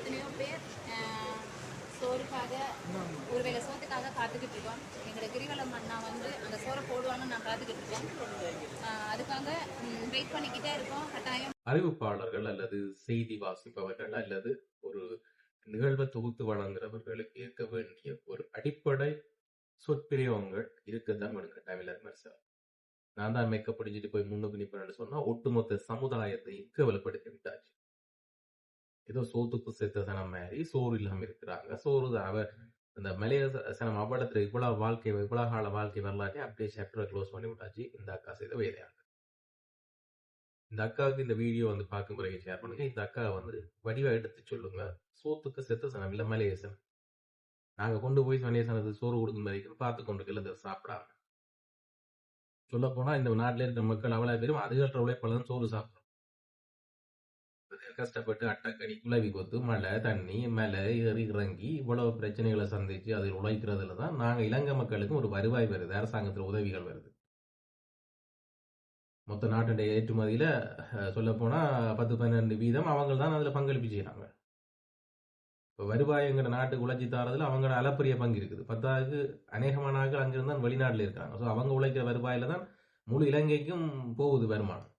எத்தனையோ பேர் சோறுக்காக ஒரு வேளை சோத்துக்காக காத்துக்கிட்டு இருக்கோம். எங்களோட கிரிவலம் அண்ணா வந்து அந்த சோறை போடுவாங்கன்னு நான் காத்துக்கிட்டு இருக்கோம். அதுக்காக வெயிட் பண்ணிக்கிட்டே இருக்கோம். கட்டாயம். அறிவிப்பாளர்கள் அல்லது செய்தி வாசிப்பவர்கள் அல்லது ஒரு நிகழ்வை தொகுத்து வழங்குறவர்களுக்கு இருக்க வேண்டிய ஒரு அடிப்படை சொற்பிரியவங்கள் இருக்கத்தான் வேணும் கட்டாயம் சார். நான் தான் மேக்கப் பிடிச்சிட்டு போய் முன்னுக்கு நிற்பேன்னு சொன்னா ஒட்டுமொத்த சமுதாயத்தை கேவலப்படுத்தி விட்டாச்சு ஏதோ சோத்துக்கு செத்த சனம் மாதிரி சோறு இல்லாம இருக்கிறாங்க. சோறு தான். அவர் இந்த மலைய சனம் அவ்வளத்துல இவ்வளவு வாழ்க்கை இவ்வளவு கால வாழ்க்கை வரலாற்றே அப்படியே சாப்டரை க்ளோஸ் பண்ணி விட்டாச்சு. இந்த அக்கா செய்த வேலையாக இந்த அக்காவுக்கு இந்த வீடியோ வந்து பார்க்கும் பிறகு ஷேர் பண்ணுங்க. இந்த அக்கா வந்து வடிவா எடுத்து சொல்லுங்க. சோத்துக்கு செத்த சனம் இல்ல மலையசனம் நாங்க கொண்டு போய் மலையசனத்துக்கு சோறு கொடுக்கும் வரைக்கும் பார்த்து கொண்டு இருக்கிறத சாப்பிடாம. சொல்ல போனா இந்த நாட்டில் இருக்கிற மக்கள் அவ்வளவு பேரும் அதுகற்ற உழைப்பாளர் சோறு சாப்பிடும் கஷ்டப்பட்டு அட்டக்கடி குழவி கொத்து மழை தண்ணி மலை ஏறி இறங்கி இவ்வளவு பிரச்சனைகளை சந்திச்சு அதில் உழைக்கிறதுல தான் நாங்கள் இலங்கை மக்களுக்கும் ஒரு வருவாய் வருது அரசாங்கத்தில் உதவிகள் வருது. மொத்த நாட்டுடைய ஏற்றுமதியில சொல்ல போனா பத்து பன்னெண்டு வீதம் அவங்க தான் அதில் பங்களிப்பு செய்யறாங்க இப்போ வருவாய் எங்க நாட்டுக்கு உழைச்சி தாரதுல அவங்களோட அளப்பரிய பங்கு இருக்குது. பத்தாவது அநேகமான ஆட்கள் அங்கிருந்து தான் இருக்காங்க ஸோ அவங்க உழைக்கிற வருவாயில தான் முழு இலங்கைக்கும் போகுது வருமானம்.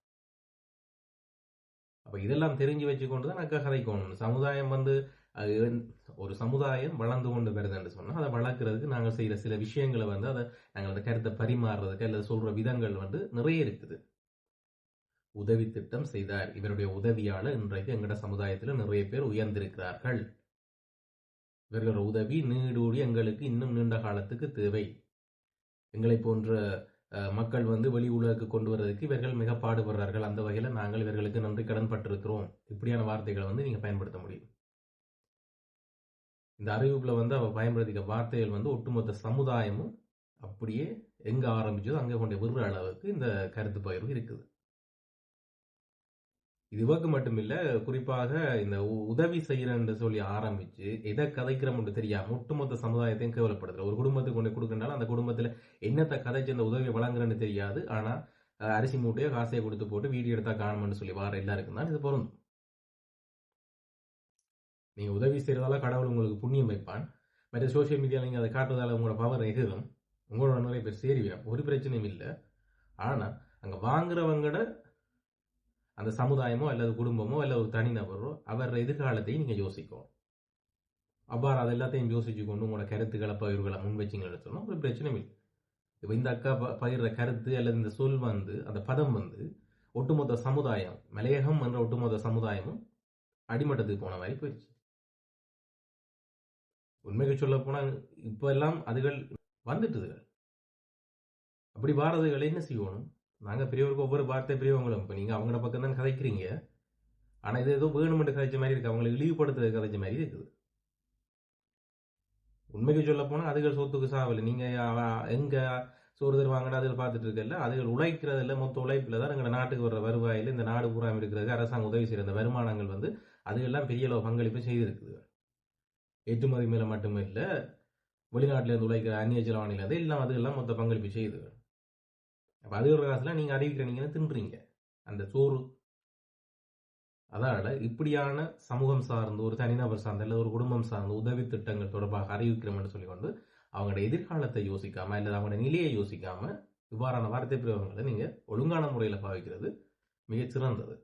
அப்போ இதெல்லாம் தெரிஞ்சு வச்சுக்கொண்டு தான் அக்கா கதைக்கணும் சமுதாயம் வந்து அது ஒரு சமுதாயம் வளர்ந்து கொண்டு வருதுன்னு சொன்னால் அதை வளர்க்குறதுக்கு நாங்கள் செய்கிற சில விஷயங்களை வந்து அதை நாங்கள் அந்த கருத்தை பரிமாறுறதுக்கு அல்லது சொல்கிற விதங்கள் வந்து நிறைய இருக்குது. உதவி திட்டம் செய்தார். இவருடைய உதவியாளர் இன்றைக்கு எங்கட சமுதாயத்தில் நிறைய பேர் உயர்ந்திருக்கிறார்கள். இவர்களோட உதவி நீடூடி எங்களுக்கு இன்னும் நீண்ட காலத்துக்கு தேவை. எங்களை போன்ற மக்கள் வந்து வெளி உலகுக்கு கொண்டு வர்றதுக்கு இவர்கள் மிக பாடுபடுறார்கள். அந்த வகையில் நாங்கள் இவர்களுக்கு நன்றி கடன் பட்டிருக்கிறோம். இப்படியான வார்த்தைகளை வந்து நீங்கள் பயன்படுத்த முடியும். இந்த அறிவிப்பில் வந்து அவ பயன்படுத்திக்க வார்த்தைகள் வந்து ஒட்டுமொத்த சமுதாயமும் அப்படியே எங்கே ஆரம்பிச்சதோ அங்கே கொண்டு விடுற அளவுக்கு இந்த கருத்து பகிர்வு இருக்குது. இதுவாக்கு மட்டுமில்ல மட்டும் குறிப்பாக இந்த உ- உதவி செய்யறன்னு சொல்லி ஆரம்பிச்சு எதை கதைக்கிறோம்னு தெரியாம ஒட்டுமொத்த சமுதாயத்தையும் கேவலப்படுத்துற ஒரு குடும்பத்துக்கு கொண்டு கொடுக்கறனால அந்த குடும்பத்துல என்னத்தை கதைச்சு அந்த உதவியை வழங்குறேன்னு தெரியாது. ஆனா அரிசி மூட்டையோ காசையை கொடுத்து போட்டு வீடியோ எடுத்தா காணும்னு சொல்லி வார எல்லாருக்கும் தான் இது பொருந்தும். நீங்க உதவி செய்யறதால கடவுள் உங்களுக்கு புண்ணியம் வைப்பான். மற்ற சோஷியல் மீடியால நீங்க அதை காட்டுறதால உங்களோட பவர் எகிரும் உங்களோட நிறைய பேர் சேருவியா? ஒரு பிரச்சனையும் இல்லை. ஆனா அங்க வாங்குறவங்கட அந்த சமுதாயமோ அல்லது குடும்பமோ அல்லது ஒரு தனிநபரோ அவர் எதிர்காலத்தையும் நீங்க யோசிக்கும் அவ்வாறு அது எல்லாத்தையும் யோசிச்சு கொண்டு உங்களோட கருத்துக்களை பகிர்வுகளை முன் வச்சிங்கன்னு ஒரு பிரச்சனையும் இல்லை. இப்போ இந்த அக்கா ப- பகிர்ற கருத்து அல்லது இந்த சொல் வந்து அந்த பதம் வந்து ஒட்டுமொத்த சமுதாயம் மலையகம் என்ற ஒட்டுமொத்த சமுதாயமும் அடிமட்டத்துக்கு போன மாதிரி போயிடுச்சு. உண்மைக்கு சொல்ல போனால் இப்போ எல்லாம் அதுகள் வந்துட்டுதுகள் அப்படி வாரதுகளை என்ன செய்யணும்? நாங்கள் பெரியவருக்கு ஒவ்வொரு வார்த்தை பெரியவங்களும். இப்போ நீங்கள் அவங்கள பக்கம் தான் கதைக்கிறீங்க. ஆனால் இது ஏதோ வேணுமென்று கதைச்ச மாதிரி இருக்குது அவங்களை இழிவுபடுத்துறது கதைச்ச மாதிரி இருக்குது. உண்மைக்கு சொல்ல போனால் அதுகள் சொத்துக்கு சாவலை. நீங்கள் எங்கே சோறு தருவாங்கன்னு அதுகள் பார்த்துட்டு இருக்கல அதுகள் உழைக்கிறதில்ல. மொத்த உழைப்பில் தான் எங்களை நாட்டுக்கு வர்ற வருவாயில் இந்த நாடு பூராமல் இருக்கிறதுக்கு அரசாங்கம் உதவி செய்கிற இந்த வருமானங்கள் வந்து அதுகெல்லாம் பெரிய அளவு பங்களிப்பு செய்திருக்குது. ஏற்றுமதி மேலே மட்டுமே இல்லை வெளிநாட்டிலேருந்து உழைக்கிற அந்நிய செலவாணில அது எல்லாம் அதுகெல்லாம் மொத்த பங்களிப்பு செய்யுது அப்போ அது ஒரு காசுல அறிவிக்கிற நீங்கள் தின்றீங்க அந்த சோறு. அதனால் இப்படியான சமூகம் சார்ந்து ஒரு தனிநபர் சார்ந்த அல்லது ஒரு குடும்பம் சார்ந்த உதவி திட்டங்கள் தொடர்பாக அறிவிக்கிறோம் சொல்லி கொண்டு அவங்களோட எதிர்காலத்தை யோசிக்காமல் அல்லது அவங்களோட நிலையை யோசிக்காமல் இவ்வாறான வார்த்தை பிரயோகங்களை நீங்கள் ஒழுங்கான முறையில் பாவிக்கிறது மிகச்சிறந்தது